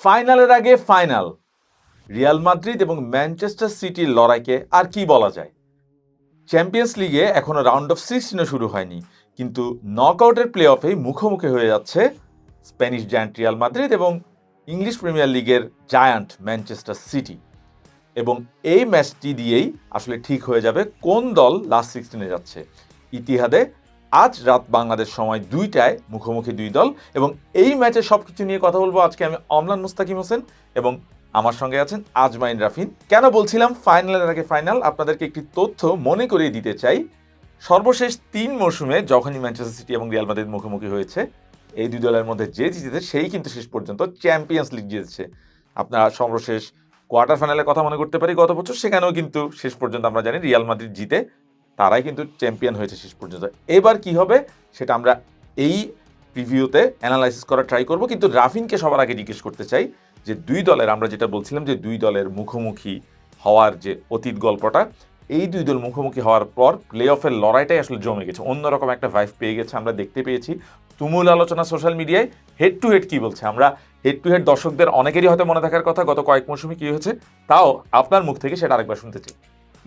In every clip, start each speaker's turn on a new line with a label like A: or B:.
A: ফাইনালের আগে final. Real Madrid এবং ম্যানচেস্টার সিটির লড়াইকে আর কি বলা যায়? চ্যাম্পিয়ন্স লিগে এখনও রাউন্ড অফ সিক্সটিনও শুরু হয়নি, কিন্তু নকআউটের প্লে অফেই মুখোমুখি হয়ে যাচ্ছে স্প্যানিশ জায়ান্ট রিয়াল মাদ্রিদ এবং ইংলিশ প্রিমিয়ার লিগের জায়ান্ট ম্যানচেস্টার সিটি। এবং এই ম্যাচটি দিয়েই আসলে ঠিক হয়ে যাবে কোন দল লাস্ট সিক্সটিনে যাচ্ছে। ইতিহাদে আজ রাত বাংলাদেশ সময় দুইটায় মুখোমুখি দুই দল এবং এই ম্যাচে সব কিছু নিয়ে কথা বলব। আজকে আমি অমলান মুস্তাকিম হোসেন এবং আমার সঙ্গে আছেন আজমাইন রাফিন। কেন বলছিলাম ফাইনালের আগে ফাইনাল? আপনাদেরকে একটি তথ্য মনে করিয়ে দিতে চাই। সর্বশেষ তিন মৌসুমে যখনই ম্যানচেস্টার সিটি এবং রিয়াল মাদ্রিদ মুখোমুখি হয়েছে, এই দুই দলের মধ্যে যে জিতেছে, সেই কিন্তু শেষ পর্যন্ত চ্যাম্পিয়ন্স লিগ জিতেছে। আপনারা সর্বশেষ কোয়ার্টার ফাইনালের কথা মনে করতে পারি, গত বছর সেখানেও কিন্তু শেষ পর্যন্ত আমরা জানি রিয়াল মাদ্রিদ জিতে তারাই কিন্তু চ্যাম্পিয়ন হয়েছে শেষ পর্যন্ত। এবার কি হবে সেটা আমরা এই প্রিভিউতে অ্যানালাইসিস করার ট্রাই করব। কিন্তু রাফিনকে সবার আগে জিজ্ঞেস করতে চাই যে দুই দলের, আমরা যেটা বলছিলাম যে দুই দলের মুখোমুখি হওয়ার যে অতীত গল্পটা, এই দুই দল মুখোমুখি হওয়ার পর প্লে অফের লড়াইটাই আসলে জমে গেছে। অন্যরকম একটা ভাইভ পেয়ে গেছে, আমরা দেখতে পেয়েছি। তুমুল আলোচনা সোশ্যাল মিডিয়ায় হেড টু হেড কি বলছে? আমরা হেড টু হেড দর্শকদের অনেকেরই হয়তো মনে থাকার কথা, গত কয়েক মৌসুমে কি হয়েছে? তাও আপনার মুখ থেকে সেটা আরেকবার শুনতে চাই।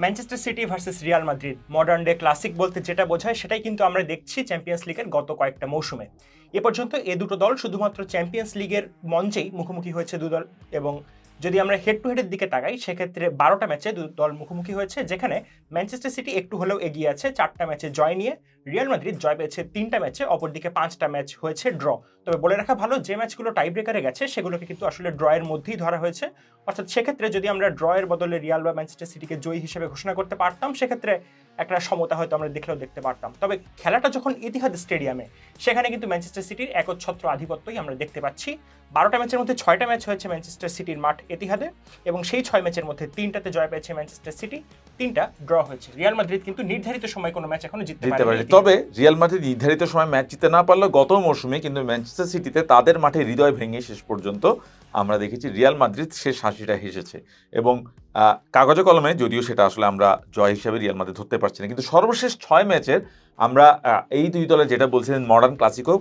B: Manchester City versus Real Madrid modern day classic বলতে যেটা বোঝায়, সেটাই কিন্তু আমরা দেখছি চ্যাম্পিয়ন্স লিগের গত কয়েকটা মৌসুমে। এ পর্যন্ত এ দুটো দল শুধুমাত্র চ্যাম্পিয়ন্স লিগের মঞ্চেই মুখোমুখি হয়েছে দু দল এবং যদি আমরা হেড টু হেডের দিকে তাকাই, সেক্ষেত্রে বারোটা ম্যাচে দু দল মুখোমুখি হয়েছে, যেখানে ম্যানচেস্টার সিটি একটু হলেও এগিয়ে আছে, চারটা ম্যাচে জয় নিয়ে। রিয়াল মাদ্রিদ জয় পেয়েছে তিনটা ম্যাচে অপরদিকে পাঁচটা ম্যাচ হয়েছে ড্র তবে বলে রাখা ভালো যে ম্যাচগুলো টাই ব্রেকারে গেছে সেগুলোকে কিন্তু আসলে ড্রয়ের মধ্যেই ধরা হয়েছে। অর্থাৎ সেক্ষেত্রে যদি আমরা ড্রয়ের বদলে রিয়াল বা ম্যানচেস্টার সিটিকে জয়ী হিসেবে ঘোষণা করতে পারতাম সেক্ষেত্রে একটা সমতা হয়তো আমরা দেখলেও দেখতে পারতাম। তবে খেলাটা যখন ইতিহাদ স্টেডিয়ামে সেখানে কিন্তু ম্যানচেস্টার সিটির একচ্ছত্র আধিপত্যই আমরা দেখতে পাচ্ছি। বারোটা ম্যাচের মধ্যে ছয়টা ম্যাচ হয়েছে ম্যানচেস্টার সিটির মাঠ এতিহাদে এবং সেই ছয় ম্যাচের মধ্যে তিনটাতে জয় পেয়েছে ম্যানচেস্টার সিটি তিনটা ড্র হয়েছে। রিয়াল মাদ্রিদ কিন্তু নির্ধারিত সময় কোনো ম্যাচ এখনও জিততে
A: পারেনি তবে রিয়াল মাদ্রিদ নির্ধারিত সময় ম্যাচ জিতে না পারলেও গত মৌসুমে কিন্তু ম্যানচেস্টার সিটিতে তাদের মাঠে হৃদয় ভেঙে শেষ পর্যন্ত আমরা দেখেছি রিয়াল মাদ্রিদ শেষ হাসিটা হেসেছে। এবং কাগজে কলমে যদিও সেটা আসলে আমরা জয় হিসাবে রিয়াল মাদ্রিদ ধরতে পারছি না, কিন্তু সর্বশেষ ছয় ম্যাচের আমরা এই দুই দলের যেটা বলছিলেন মডার্ন ক্লাসিকো,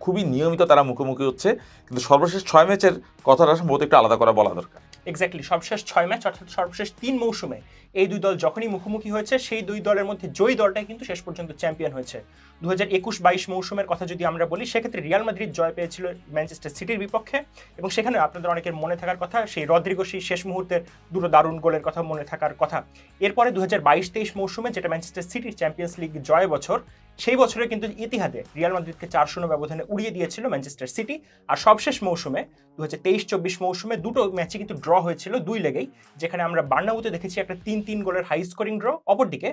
A: খুবই নিয়মিত তারা মুখোমুখি হচ্ছে, কিন্তু সর্বশেষ ছয় ম্যাচের কথাটা সম্ভবত একটু আলাদা করা বলা দরকার।
B: এক্স্যাক্টলি সর্বশেষ ছয় ম্যাচ অর্থাৎ সর্বশেষ তিন মৌসুমে এই দুই দল যখনই মুখোমুখি হয়েছে, সেই দুই দলের মধ্যে জয়ী দলটাই কিন্তু শেষ পর্যন্ত চ্যাম্পিয়ন হয়েছে। দু হাজার একুশ বাইশ মৌসুমের কথা যদি আমরা বলি, সেক্ষেত্রে রিয়াল মাদ্রিদ জয় পেয়েছিল ম্যানচেস্টার সিটির বিপক্ষে এবং সেখানে আপনাদের অনেকের মনে থাকার কথা, সেই রদ্রিগো সেই শেষ মুহূর্তের দুটো দারুণ গোলের কথা মনে থাকার কথা। এরপরে দু হাজার বাইশ তেইশ মৌসুমে যেটা ম্যানচেস্টার সিটির চ্যাম্পিয়ন্স লিগ জয় বছর সেই বছরে কিন্তু ইতিহাদে রিয়াল মাদ্রিদকে চার শূন্য ব্যবধানে উড়িয়ে দিয়েছিল ম্যানচেস্টার সিটি। আর সবশেষ মৌসুমে দু হাজার তেইশ চব্বিশ মৌসুমে দুটো ম্যাচে কিন্তু ড্র হয়েছিল দুই লেগেই, যেখানে আমরা বার্নাউতে দেখেছি একটা তিন তিন গোলের হাই স্কোরিং ড্র অপরদিকে,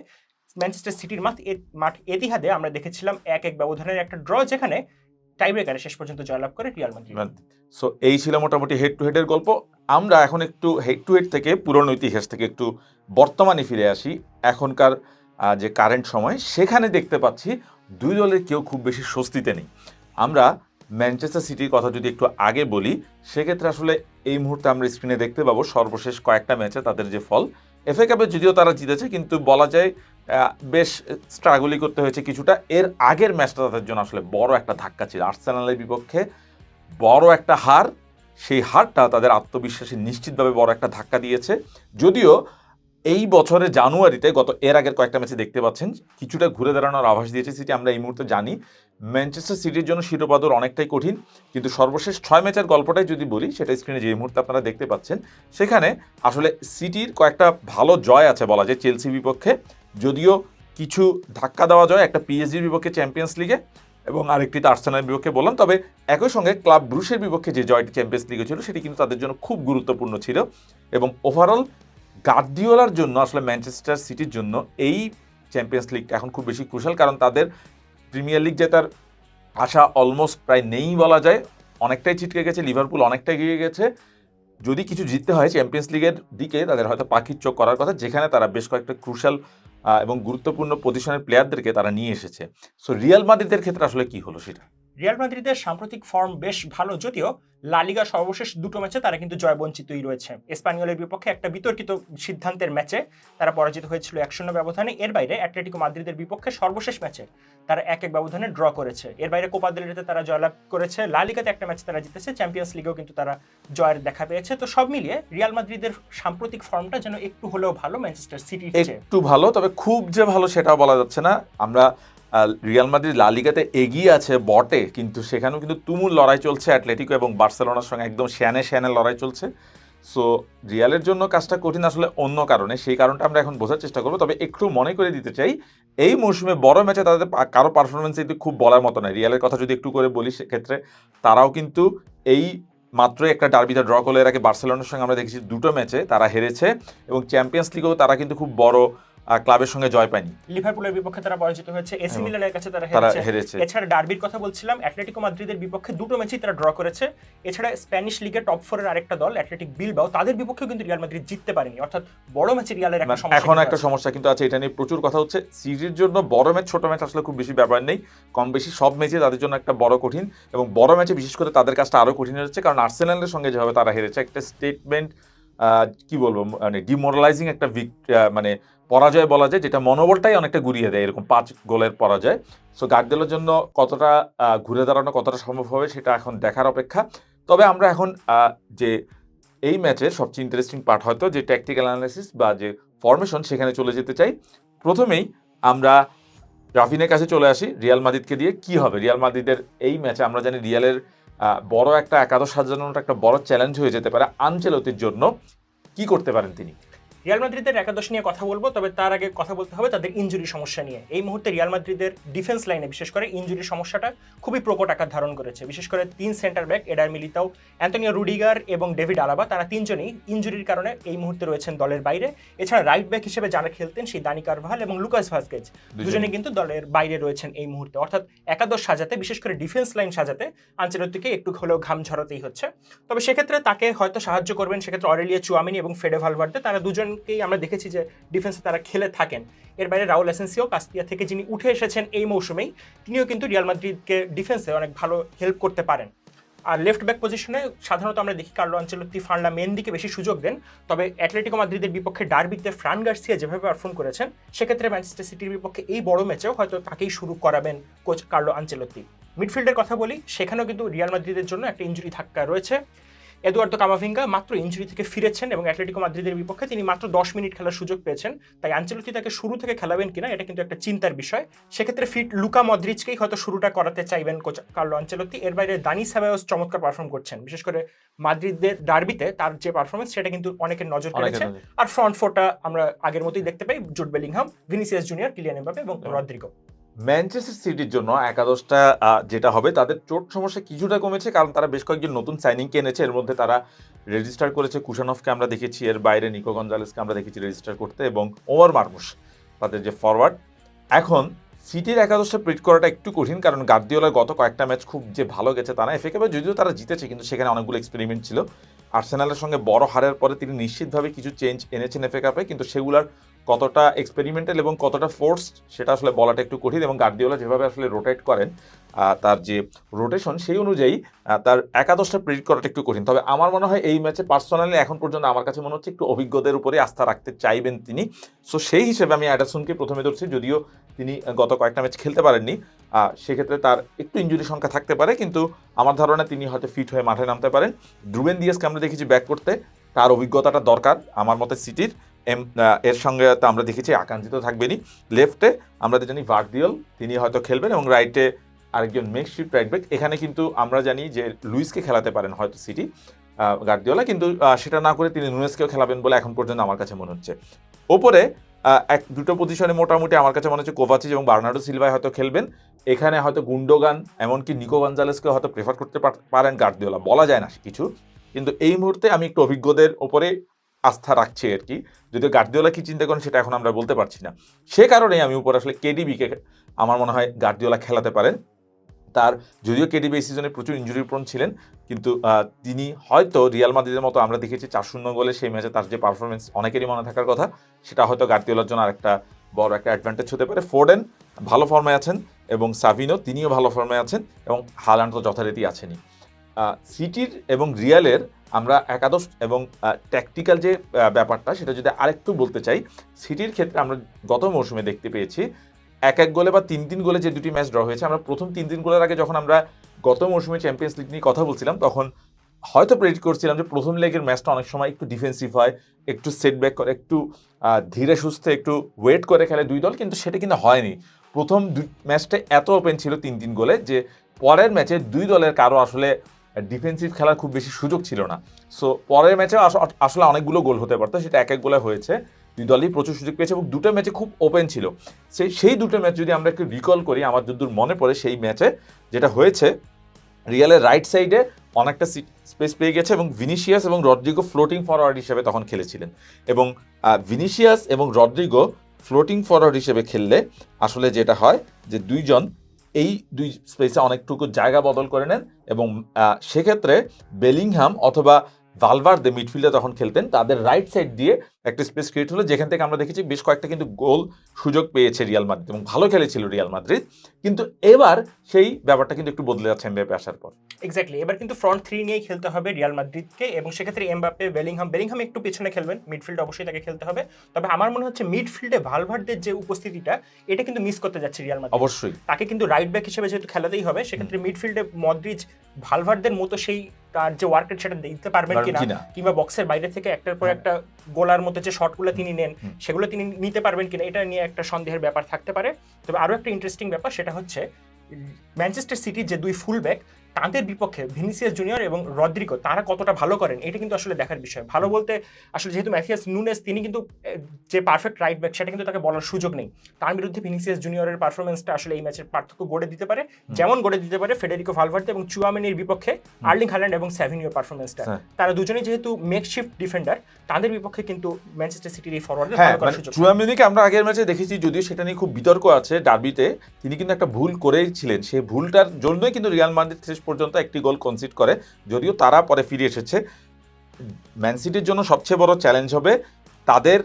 B: ম্যানচেস্টার সিটির মাঠ মাঠ এতিহাদে আমরা দেখেছিলাম এক এক ব্যবধানের একটা ড্র যেখানে টাইব্রেকারে শেষ পর্যন্ত জয়লাভ করে রিয়াল মাদ্রিদ।
A: সো এই ছিল মোটামুটি হেড টু হেডের গল্প। আমরা এখন একটু হেড টু হেড থেকে পুরনো ইতিহাস থেকে একটু বর্তমানে ফিরে আসি। এখনকার যে কারেন্ট সময়, সেখানে দেখতে পাচ্ছি দুই দলের কেউ খুব বেশি স্বস্তিতে নেই। আমরা ম্যানচেস্টার সিটির কথা যদি একটু আগে বলি, সেক্ষেত্রে আসলে এই মুহূর্তে আমরা স্ক্রিনে দেখতে পাবো সর্বশেষ কয়েকটা ম্যাচে তাদের যে ফল। এফএ কাপে যদিও তারা জিতেছে, কিন্তু বলা যায় বেশ স্ট্রাগলই করতে হয়েছে কিছুটা। এর আগের ম্যাচটা তাদের জন্য আসলে বড় একটা ধাক্কা ছিল আর্সেনালের বিপক্ষে। বড় একটা হার, সেই হারটা তাদের আত্মবিশ্বাসে নিশ্চিতভাবে বড় একটা ধাক্কা দিয়েছে। যদিও এই বছরের জানুয়ারিতে গত, এর আগের কয়েকটা ম্যাচে দেখতে পাচ্ছেন, কিছুটা ঘুরে দাঁড়ানোর আভাস দিয়েছে সিটি, আমরা এই মুহূর্তে জানি। ম্যানচেস্টার সিটির জন্য শিরোপাদর অনেকটাই কঠিন, কিন্তু সর্বশেষ ছয় ম্যাচের গল্পটাই যদি বলি, সেটা স্ক্রিনে যে মুহূর্তে আপনারা দেখতে পাচ্ছেন, সেখানে আসলে সিটির কয়েকটা ভালো জয় আছে বলা যায় চেলসি বিপক্ষে। যদিও কিছু ধাক্কা দেওয়া জয়, একটা পিএসজির বিপক্ষে চ্যাম্পিয়ন্স লিগে এবং আরেকটিতে আর্সেনালের বিপক্ষে বললাম, তবে একই সঙ্গে ক্লাব ব্রুশের বিপক্ষে যে জয়টি চ্যাম্পিয়ন্স লিগে ছিল, সেটি কিন্তু তাদের জন্য খুব গুরুত্বপূর্ণ ছিল। এবং ওভারঅল গার্দিওলার জন্য, আসলে ম্যানচেস্টার সিটির জন্য এই চ্যাম্পিয়ন্স লিগ এখন খুব বেশি ক্রুশাল কারণ তাদের প্রিমিয়ার লিগ জেতার আশা অলমোস্ট প্রায় নেই বলা যায়। অনেকটাই ছিটকে গেছে লিভারপুল অনেকটাই এগিয়ে গেছে। যদি কিছু জিততে হয় চ্যাম্পিয়ন্স লিগের দিকে, তাদের হয়তো পাখির চোখ করার কথা, যেখানে তারা বেশ কয়েকটা ক্রুশাল এবং গুরুত্বপূর্ণ পজিশনের প্লেয়ারদেরকে তারা নিয়ে এসেছে। সো রিয়াল মাদ্রিদের ক্ষেত্রে আসলে কি হলো সেটা?
B: রিয়াল মাদ্রিদের সাম্প্রতিক ফর্ম বেশ ভালো, যদিও লালিগা সর্বশেষ দুটো ম্যাচে তারা কিন্তু জয়বঞ্চিতই রয়েছে। স্পানিওলের বিপক্ষে একটা বিতর্কিত সিদ্ধান্তের ম্যাচে তারা পরাজিত হয়েছিল এক শূন্য ব্যবধানে। এর বাইরে অ্যাটলেটিকো মাদ্রিদের বিপক্ষে সর্বশেষ ম্যাচে তারা এক এক ব্যবধানে ড্র করেছে। এর বাইরে কোপা তারা জয়লাভ করেছে। লালিগাতে একটা ম্যাচ তারা জিতেছে। চ্যাম্পিয়ন্স লিগেও কিন্তু তারা জয়ের দেখা পেয়েছে। তো সব মিলিয়ে রিয়াল মাদ্রিদের সাম্প্রতিক ফর্মটা যেন একটু হলেও ভালো, ম্যানচেস্টার সিটি
A: একটু ভালো, তবে খুব যে ভালো সেটাও বলা যাচ্ছে না। আমরা রিয়াল মাদ্রিদ লালিগাতে এগিয়ে আছে বটে, কিন্তু সেখানেও কিন্তু তুমুল লড়াই চলছে অ্যাটলেটিকো এবং বার্সেলোনার সঙ্গে একদম শ্যানে শ্যানে লড়াই চলছে। সো রিয়ালের জন্য কাজটা কঠিন আসলে অন্য কারণে, সেই কারণটা আমরা এখন বোঝার চেষ্টা করব। তবে একটু মনে করে দিতে চাই, এই মৌসুমে বড় ম্যাচে তাদের কারও পারফরমেন্স কিন্তু খুব বলার মতো নয়। রিয়ালের কথা যদি একটু করে বলি সেক্ষেত্রে, তারাও কিন্তু এই মাত্রই একটা ডার্বিটা ড্র করলে। এর আগে বার্সেলোনার সঙ্গে আমরা দেখেছি দুটো ম্যাচে তারা হেরেছে এবং চ্যাম্পিয়ন্স লিগেও তারা কিন্তু খুব বড় ক্লাবের সঙ্গে জয় পায়নি।
B: লিভারপুলের বিপক্ষে তারা পরাজিত হয়েছে। এসি মিলানের কাছে তারা হেরেছে। এছাড়া ডার্বির কথা বলছিলাম অ্যাটলেটিকো মাদ্রিদের বিপক্ষে দুটো ম্যাচই তারা ড্র করেছে। এছাড়া স্প্যানিশ লিগে টপ ফোরের আরেকটা দল অ্যাটলেটিক বিলবাও তাদের বিপক্ষেও কিন্তু রিয়াল মাদ্রিদ জিততে পারেনি। অর্থাৎ বড় ম্যাচে রিয়ালের একটা সমস্যা
A: এখন একটা সমস্যা কিন্তু আছে এটা নিয়ে প্রচুর কথা হচ্ছে। সিরিজের জন্য বড় ম্যাচ ছোট ম্যাচ আসলে খুব বেশি ব্যাপার নেই। কম বেশি সব ম্যাচে তাদের জন্য একটা বড় কঠিন এবং বড় ম্যাচে বিশেষ করে তাদের কাজটা আরও কঠিন হচ্ছে কারণ আর্সেনালের সঙ্গে যেভাবে তারা হেরেছে একটা স্টেটমেন্ট কি বলব মানে ডিমোরালাইজিং একটা মানে পরাজয় বলা যায়, যেটা মনোবলটাই অনেকটা ঘুরিয়ে দেয়, এরকম পাঁচ গোলের পরাজয়। সো গার্ডেলের জন্য কতটা ঘুরে দাঁড়ানো কতটা সম্ভব হবে সেটা এখন দেখার অপেক্ষা। তবে আমরা এখন যে এই ম্যাচের সবচেয়ে ইন্টারেস্টিং পার্ট হয়তো যে ট্যাকটিক্যাল অ্যানালাইসিস বা যে ফরমেশন সেখানে চলে যেতে চাই। প্রথমেই আমরা রাফিনের কাছে চলে আসি রিয়াল মাদ্রিদকে দিয়ে, কি হবে? রিয়াল মাদ্রিদের এই ম্যাচে আমরা জানি রিয়ালের বড় একটা একাদশ সাজানোটা একটা বড় চ্যালেঞ্জ হয়ে যেতে পারে আনচেলতির জন্য। কি করতে পারেন তিনি?
B: রিয়াল মাদ্রিদের একাদশ নিয়ে কথা বলব তবে তার আগে কথা বলতে হবে তাদের ইনজুরি সমস্যা নিয়ে। এই মুহূর্তে রিয়াল মাদ্রিদের ডিফেন্স লাইনে বিশেষ করে ইনজুরি সমস্যাটা খুবই প্রকট আকার ধারণ করেছে। বিশেষ করে তিন centre back Eder Militao Antonio Rudiger এবং ডেভিড আলাবা তারা তিনজনই ইনজুরির কারণে এই মুহূর্তে রয়েছেন দলের বাইরে। এছাড়া রাইট ব্যাক হিসেবে যারা খেলতেন সেই দানি কারভাল এবং লুকাস ভাস্কেজ দুজনে কিন্তু দলের বাইরে রয়েছেন এই মুহূর্তে। অর্থাৎ একাদশ সাজাতে বিশেষ করে ডিফেন্স লাইন সাজাতে আঞ্চলতিকে একটু হলেও ঘাম ঝরাতেই হচ্ছে। তবে সেক্ষেত্রে তাকে হয়তো সাহায্য করবেন সেক্ষেত্রে অরেলিয়া চুয়ামিনি এবং ফেডে ভালভার্দে তারা দুজনকেই আমরা দেখেছি যে ডিফেন্সে তারা খেলে থাকেন। এর বাইরে রাউল এসেন্সিও কাস্তিয়া থেকে যিনি উঠে এসেছেন এই মৌসুমেই, তিনিও কিন্তু রিয়াল মাদ্রিদকে ডিফেন্সে অনেক ভালো হেল্প করতে পারেন। আর লেফট ব্যাক পজিশনে সাধারণত আমরা দেখি কার্লো আঞ্চলত্তি, ফার্লা মেনদিকে বেশি সুযোগ দেন, তবে অ্যাটলেটিকো মাদ্রিদের বিপক্ষে ডার্বিতে ফ্রান গার্সিয়া যেভাবে পারফর্ম করেছেন, সেক্ষেত্রে ম্যানচেস্টার সিটির বিপক্ষে এই বড় ম্যাচেও হয়তো তাকেই শুরু করাবেন কোচ কার্লো আঞ্চলত্তি। মিডফিল্ডের কথা বলি, সেখানেও কিন্তু রিয়াল মাদ্রিদের জন্য একটা ইঞ্জুরি ধাক্কা রয়েছে। এদুয়ার্দো কামাভিঙ্গা মাত্র ইঞ্জুরি থেকে ফিরেছেন এবং অ্যাটলেটিকো মাদ্রিদের বিপক্ষে তিনি মাত্র দশ মিনিট খেলার সুযোগ পেয়েছেন। তাই আঞ্চলতি তাকে শুরু থেকে খেলাবেন কিনা এটা কিন্তু একটা চিন্তার বিষয়। সেক্ষেত্রে ফিট লুকা মদ্রিচকেই হয়তো শুরুটা করাতে চাইবেন কোচ কার্লো আঞ্চলতি এর বাইরে দানি সাবায়স চমৎকার পারফর্ম করছেন। বিশেষ করে মাদ্রিদের ডার্বিতে তার যে পারফরমেন্স সেটা কিন্তু অনেকের নজর কেড়েছে। আর ফ্রন্ট ফোরটা আমরা আগের মতোই দেখতে পাই Jude Bellingham Vinicius Junior Kylian Mbappe এবং
A: এবং
B: রদ্রিগো।
A: ম্যানচেস্টার সিটির জন্য একাদশটা যেটা হবে, তাদের চোট সমস্যা কিছুটা কমেছে, কারণ তারা বেশ কয়েকজন নতুন সাইনিংকে এনেছে। এর মধ্যে তারা রেজিস্টার করেছে কুশানফকে আমরা দেখেছি, এর বাইরে নিকো গঞ্জালেসকে আমরা দেখেছি রেজিস্টার করতে, এবং ওমর মারমুশ তাদের যে ফরওয়ার্ড এখন সিটির একাদশটা প্রিট করাটা একটু কঠিন, কারণ গার্দিওলার গত কয়েকটা ম্যাচ খুব যে ভালো গেছে তারা না এফএ কাপে যদিও তারা জিতেছে, কিন্তু সেখানে অনেকগুলো এক্সপেরিমেন্ট ছিল। আর্সেনালের সঙ্গে বড় হারের পরে তিনি নিশ্চিতভাবে কিছু চেঞ্জ এনেছেন এফএ কাপে কিন্তু সেগুলার কতটা এক্সপেরিমেন্টাল এবং কতটা ফোর্স সেটা আসলে বলাটা একটু কঠিন এবং গার্দিওলা যেভাবে আসলে রোটেট করেন তার যে রোটেশন সেই অনুযায়ী তার একাদশটা প্রেডিক্ট করাটা একটু কঠিন। তবে আমার মনে হয় এই ম্যাচে পার্সোনালি এখন পর্যন্ত আমার কাছে মনে হচ্ছে একটু অভিজ্ঞদের উপরে আস্থা রাখতে চাইবেন তিনি। সো সেই হিসেবে আমি অ্যাডাসনকে প্রথমে ধরছি, যদিও তিনি গত কয়েকটা ম্যাচ খেলতে পারেননি সেক্ষেত্রে তার একটু ইঞ্জুরি সংখ্যা থাকতে পারে, কিন্তু আমার ধারণা তিনি হয়তো ফিট হয়ে মাঠে নামতে পারেন। দ্রুবেন দিয়াসকে আমরা দেখেছি ব্যাক করতে, তার অভিজ্ঞতাটা দরকার আমার মতে সিটির এম এর সঙ্গে তো আমরা দেখেছি আকাঙ্ক্ষিত থাকবেনই। লেফটে আমরা জানি ভার্দিওল, তিনি হয়তো খেলবেন এবং রাইটে আরেকজন মেকশিফট রাইট ব্যাক এখানে কিন্তু আমরা জানি যে লুইসকে খেলাতে পারেন হয়তো সিটি গার্দিওলা। কিন্তু সেটা না করে তিনি নুয়েসকেও খেলাবেন বলে এখন পর্যন্ত আমার কাছে মনে হচ্ছে। ওপরে এক, দুটো পজিশনে মোটামুটি আমার কাছে মনে হচ্ছে কোভাচিচ এবং বার্নার্ডো সিলভাই হয়তো খেলবেন। এখানে হয়তো গুন্ডোগান এমনকি নিকো গঞ্জালেসকে হয়তো প্রেফার করতে পার- পারেন গার্দিওলা। বলা যায় না কিছু। কিন্তু এই মুহূর্তে আমি একটু অভিজ্ঞদের ওপরে আস্থা রাখছে আর কি। যদিও গার্দিওলা কি চিন্তা করেন সেটা এখন আমরা বলতে পারছি না। সে কারণেই আমি উপর আসলে কেডিবিকে আমার মনে হয় গার্দিওলা খেলাতে পারেন। তার যদিও কেডিবি এই সিজনে প্রচুর ইঞ্জুরি প্রণ ছিলেন, কিন্তু তিনি হয়তো রিয়াল মাদ্রিদের মতো আমরা দেখেছি চার শূন্য গোলে সেই ম্যাচে তার যে পারফরমেন্স অনেকেরই মনে থাকার কথা, সেটা হয়তো গার্দিওলার জন্য আরেকটা বড় একটা অ্যাডভান্টেজ হতে পারে। ফোর্ডেন ভালো ফর্মে আছেন এবং সাভিনো তিনিও ভালো ফর্মে আছেন এবং হালান্ড তো যথারীতি আছেনই। সিটির এবং রিয়ালের আমরা একাদশ এবং ট্যাকটিক্যাল যে ব্যাপারটা সেটা যদি আরেকটু বলতে চাই, সিটির ক্ষেত্রে আমরা গত মৌসুমে দেখতে পেয়েছি, এক এক গোলে বা তিন তিন গোলে যে দুটি ম্যাচ ড্র হয়েছে, আমরা প্রথম তিন তিন গোলের আগে যখন আমরা গত মৌসুমে চ্যাম্পিয়ন্স লিগ নিয়ে কথা বলছিলাম, তখন হয়তো প্রেডিক্ট করছিলাম যে প্রথম লেগের ম্যাচটা অনেক সময় একটু ডিফেন্সিভ হয়, একটু সেটব্যাক করে, একটু ধীরে সুস্থে একটু ওয়েট করে খেলে দুই দল, কিন্তু সেটা কিন্তু হয়নি। প্রথম দুই ম্যাচটা এত ওপেন ছিল তিন তিন গোলে যে পরের ম্যাচে দুই দলের কারও আসলে ডিফেন্সিভ খেলার খুব বেশি সুযোগ ছিল না। সো পরের ম্যাচে আসলে অনেকগুলো গোল হতে পারতো সেটা এক এক গোলে হয়েছে। দুই দলই প্রচুর সুযোগ পেয়েছে এবং দুটো ম্যাচে খুব ওপেন ছিল। সেই সেই দুটো ম্যাচ যদি আমরা একটু রিকল করি আমার যদ্দূর মনে পড়ে সেই ম্যাচে যেটা হয়েছে রিয়ালের রাইট সাইডে অনেকটা স্পেস পেয়ে গেছে এবং ভিনিসিয়াস এবং রদ্রিগো ফ্লোটিং ফরওয়ার্ড হিসেবে তখন খেলেছিলেন। এবং আহ, ভিনিসিয়াস এবং রদ্রিগো ফ্লোটিং ফরওয়ার্ড হিসেবে খেললে আসলে যেটা হয় যে দুইজন এই দুই স্পেসে অনেকটুকু জায়গা বদল করে নেন এবং সেক্ষেত্রে বেলিংহাম অথবা ভালভার্দে মিডফিল্ডে তখন খেলতেন তাদের রাইট সাইড দিয়ে একটা স্পেস ক্রিয়েট হলো যেখান থেকে আমরা দেখেছি বেশ কয়েকটা কিন্তু গোল সুযোগ পেয়েছে রিয়াল মাদ্রিদ এবং ভালো খেলেছিল রিয়াল মাদ্রিদ কিন্তু এবার সেই ব্যাপারটা কিন্তু একটু বদলে যাচ্ছে এমবাপে আসার পর।
B: এক্স্যাক্টলি এবার কিন্তু ফ্রন্ট থ্রি নিয়েই খেলতে হবে রিয়াল মাদ্রিদকে এবং সেক্ষেত্রে এমবাপে বেলিংহাম বেলিংহাম একটু পেছনে খেলবেন মিডফিল্ড অবশ্যই তাকে খেলতে হবে। তবে আমার মনে হচ্ছে মিডফিল্ডে ভালভার্দের যে উপস্থিতিটা এটা কিন্তু মিস করতে যাচ্ছে রিয়াল মাদ্রিদ
A: অবশ্যই।
B: তাকে কিন্তু রাইট ব্যাক হিসেবে যেহেতু খেলাতেই হবে সেক্ষেত্রে মিডফিল্ডে মদ্রিজ ভালভার্দের মতো সেই তার যে ওয়ার্কেট সেটা দিতে পারবেন কিনা। কিংবা বক্সের বাইরে থেকে একটার পর। একটা গোলার মতো যে শটগুলো তিনি নেন সেগুলো তিনি নিতে পারবেন কিনা এটা নিয়ে একটা সন্দেহের ব্যাপার থাকতে পারে তবে আরও একটা ইন্টারেস্টিং ব্যাপার সেটা হচ্ছে ম্যানচেস্টার সিটির যে দুই ফুল ব্যাক তাদের বিপক্ষে ভিনিসিয়াস জুনিয়র এবং রদ্রিগো তারা কতটা ভালো করেন এটা কিন্তু আসলে দেখার বিষয়। ভালো বলতে আসলে যেহেতু ম্যাথিয়াস নুনেস তিনি কিন্তু যে পারফেক্ট রাইট ব্যাক সেটা কিন্তু তাকে বলার সুযোগ নেই। তার বিরুদ্ধে ভিনিসিয়াস জুনিয়রের পারফরমেন্সটা আসলে এই ম্যাচের পার্থক্য গড়ে দিতে পারে। যেমন গড়ে দিতে পারে ফেডেরিকো ভালভার্তে এবং চুয়ামেনির বিপক্ষে আর্লিং হাল্যান্ড এবং স্যাভিনিওর পারফরমেন্সটা
A: হ্যাঁ।
B: তারা দুজনেই যেহেতু মেকশিফট ডিফেন্ডার তাদের বিপক্ষে কিন্তু ম্যানচেস্টার সিটির এই ফরওয়ার্ডে
A: হ্যাঁ
B: ভালো করার
A: মানে
B: সুযোগ
A: চুয়ামিনিকে আমরা আগের ম্যাচে দেখেছি যদিও সেটা নিয়ে খুব বিতর্ক আছে ডার্বিতে তিনি কিন্তু একটা ভুল করেই ছিলেন সেই ভুলটার জন্যই কিন্তু রিয়াল মাদ্রিদ পর্যন্ত একটি গোল কনসিড করে। যদিও তারা পরে ফিরে এসেছে। ম্যানসিটির জন্য সবচেয়ে বড় চ্যালেঞ্জ হবে তাদের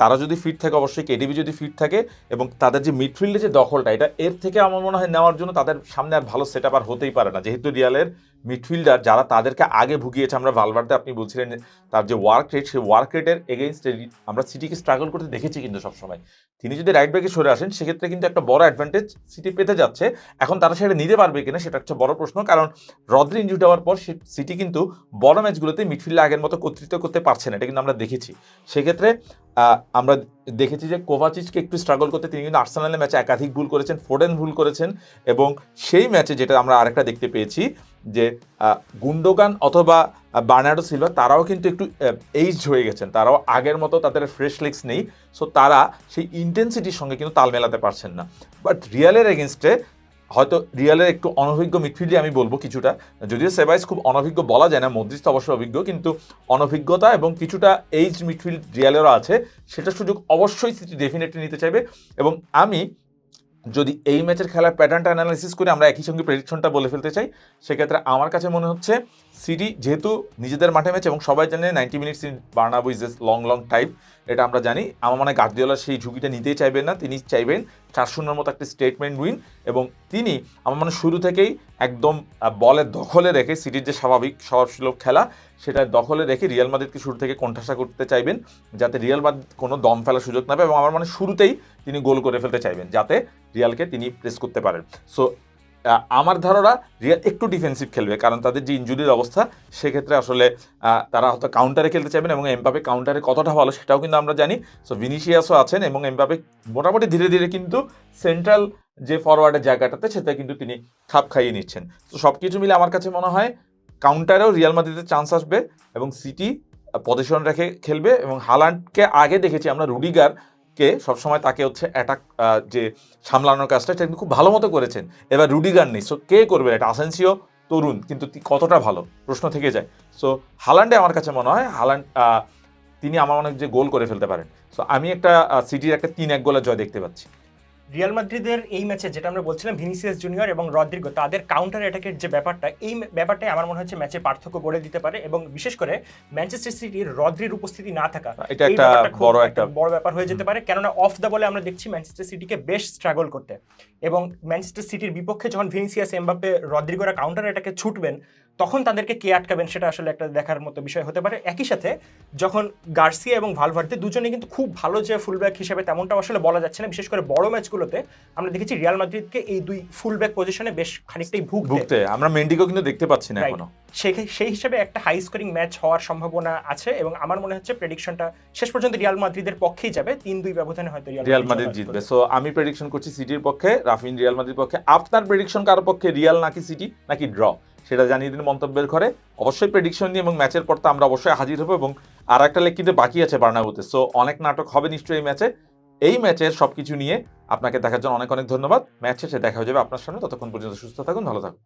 A: তারা যদি ফিট থাকে অবশ্যই কেডিবি যদি ফিট থাকে এবং তাদের যে মিডফিল্ডে যে দখলটা, এটা এর থেকে আমার মনে হয় নেওয়ার জন্য তাদের সামনে আর ভালো সেট আর হতেই পারে না। যেহেতু রিয়ালের মিডফিল্ডার যারা তাদেরকে আগে ভুগিয়েছে, আমরা ভালভারতে আপনি বলছিলেন তার যে ওয়ার্ক রেট সেই ওয়ার্ক রেটের এগেনস্টে আমরা সিটিকে স্ট্রাগল করতে দেখেছি কিন্তু সবসময়। তিনি যদি রাইট ব্যাকে সরে আসেন, সেক্ষেত্রে কিন্তু একটা বড় অ্যাডভান্টেজ সিটি পেতে যাচ্ছে। এখন তারা সেটা নিতে পারবে কিনা, সেটা একটা বড় প্রশ্ন। কারণ রদ্রি ইনজুরি হওয়ার পর সিটি কিন্তু বড় ম্যাচগুলোতে মিডফিল্ডে আগের মতো কর্তৃত্ব করতে পারছে না, এটা কিন্তু আমরা দেখেছি। সেক্ষেত্রে আমরা দেখেছি যে কোভাচিচকে একটু স্ট্রাগল করতে তিনি কিন্তু আর্সেনালের ম্যাচে একাধিক ভুল করেছেন, ফোডেন ভুল করেছেন এবং সেই ম্যাচে যেটা আমরা আরেকটা দেখতে পেয়েছি যে গুন্ডোগান অথবা বার্নার্ডো সিলভা তারাও কিন্তু একটু এইজ হয়ে গেছেন। তারাও আগের মতো তাদের ফ্রেশ লেগস নেই। সো তারা সেই ইন্টেন্সিটির সঙ্গে কিন্তু তাল মেলাতে পারছেন না। বাট রিয়ালের এগেনস্টে হয়তো রিয়ালের একটু অনভিজ্ঞ মিডফিল্ডে আমি বলব কিছুটা। যদিও সেবাইস খুব অনভিজ্ঞ বলা যায় না মদ্রিস তো অবশ্যই অভিজ্ঞ, কিন্তু অনভিজ্ঞতা এবং কিছুটা এইজ মিডফিল্ড রিয়ালেরও আছে, সেটা সুযোগ অবশ্যই সিটি ডেফিনেটলি নিতে চাইবে। এবং আমি যদি এই ম্যাচের খেলার প্যাটার্নটা অ্যানালাইসিস করে আমরা একই সঙ্গে প্রেডিকশনটা বলে ফেলতে চাই, সেক্ষেত্রে আমার কাছে মনে হচ্ছে সিটি যেহেতু নিজেদের মাঠে ম্যাচ এবং সবাই জানে ninety minutes in Bernabeu is as long long time এটা আমরা জানি। আমার মনে হয় সেই ঝুঁকিটা নিতেই চাইবেন না, তিনি চাইবেন চার শূন্যের মতো একটা স্টেটমেন্ট উইন এবং তিনি, আমার মনে শুরু থেকেই একদম বলের দখলে রেখে সিটির যে স্বাভাবিক স্বভাবসুলভ খেলা, সেটা দখলে রেখে রিয়াল মাদ্রিদকে শুরু থেকে কোণঠাসা করতে চাইবেন যাতে রিয়াল মাদ্রিদ কোনো দম ফেলার সুযোগ না পায় এবং আমার মানে শুরুতেই তিনি গোল করে ফেলতে চাইবেন, যাতে রিয়ালকে তিনি প্রেস করতে পারেন। সো আমার ধারণা রিয়াল একটু ডিফেন্সিভ খেলবে, কারণ তাদের যে ইঞ্জুরির অবস্থা, সেক্ষেত্রে আসলে তারা হয়তো কাউন্টারে খেলতে চাইবেন এবং এমবাপে কাউন্টারে কতটা ভালো সেটাও কিন্তু আমরা জানি। সো ভিনিসিয়াসও আছেন এবং এমবাপে মোটামুটি ধীরে ধীরে কিন্তু সেন্ট্রাল যে ফরওয়ার্ডের জায়গাটাতে, সেটা কিন্তু তিনি খাপ খাইয়ে নিচ্ছেন। তো সব কিছু মিলে আমার কাছে মনে হয় কাউন্টারেও রিয়াল মাদ্রিদের চান্স আসবে এবং সিটি পজিশন রেখে খেলবে এবং হালান্ডকে আগে দেখেছি আমরা রুডিগার কে সবসময় তাকে হচ্ছে অ্যাটাক যে সামলানোর কাজটা সেটা কিন্তু খুব ভালো মতো করেছেন। এবার রুডিগার নেই। সো কে করবে এটা? আসেন্সিও, তরুণ, কিন্তু কতটা ভালো? প্রশ্ন থেকে যায়। সো হালান্ডে আমার কাছে মনে হয়, হালান্ড তিনি আমার অনেক যে গোল করে ফেলতে পারেন। সো আমি একটা সিটির একটা তিন এক গোলের জয় দেখতে পাচ্ছি।
B: রিয়াল মাদ্রিদের এই ম্যাচে যেটা আমরা বলছিলাম ভিনিসিয়াস জুনিয়র এবং রদ্রিগো তাদের কাউন্টার অ্যাটাকের যে ব্যাপারটা এই ব্যাপারটাই আমার মনে হচ্ছে ম্যাচে পার্থক্য গড়ে দিতে পারে এবং বিশেষ করে ম্যানচেস্টার সিটির রদ্রির উপস্থিতি না থাকা
A: এটা একটা বড়
B: একটা বড় ব্যাপার হয়ে যেতে পারে। কেননা অফ দ্য বলে আমরা দেখছি ম্যানচেস্টার সিটিকে বেশ স্ট্রাগল করতে। এবং ম্যানচেস্টার সিটির বিপক্ষে যখন ভিনিসিয়াস এমবাপে রদ্রিগোরা কাউন্টার এটাকে ছুটবেন তখন তাদেরকে কে আটকাবেন সেটা আসলে একটা দেখার মতো বিষয় হতে পারে। একই সাথে যখন গার্সিয়া এবং ভালভার্দে দুজনে কিন্তু খুব ভালো যে ফুলব্যাক হিসেবে তেমনটা আসলে বলা যাচ্ছে না বিশেষ করে বড় ম্যাচগুলোতে আমরা দেখেছি রিয়াল মাদ্রিদকে এই দুই ফুলব্যাক পজিশনে বেশ খানিকটাই ভুগতে।
A: ভুগতে। আমরা মেন্ডিকেও কিন্তু দেখতে পাচ্ছি না. এখনও।
B: সেই সেই হিসেবে একটা হাই স্কোরিং ম্যাচ হওয়ার সম্ভাবনা আছে এবং আমার মনে হচ্ছে প্রেডিকশনটা শেষ পর্যন্ত রিয়াল মাদ্রিদের পক্ষেই যাবে। তিন দুই ব্যবধানে হয়তো
A: রিয়াল মাদ্রিদ জিতবে। সো আমি প্রেডিকশন করছি সিটির পক্ষে রাফিন রিয়াল মাদ্রিদ পক্ষে। আপনার প্রেডিকশন কারও পক্ষে রিয়াল নাকি সিটি নাকি ড্র সেটা জানিয়ে দিন মন্তব্যের ঘরে। অবশ্যই প্রেডিকশন নিয়ে এবং ম্যাচের পর তো আমরা অবশ্যই হাজির হব এবং আর একটা লেগ কিন্তু বাকি আছে বার্নাবুতে। সো অনেক নাটক হবে নিশ্চয়ই এই ম্যাচে এই ম্যাচের সবকিছু নিয়ে আপনাকে দেখার জন্য অনেক অনেক ধন্যবাদ। ম্যাচ শেষে দেখা হয়ে যাবে আপনার সামনে। ততক্ষণ পর্যন্ত সুস্থ থাকুন ভালো থাকুন।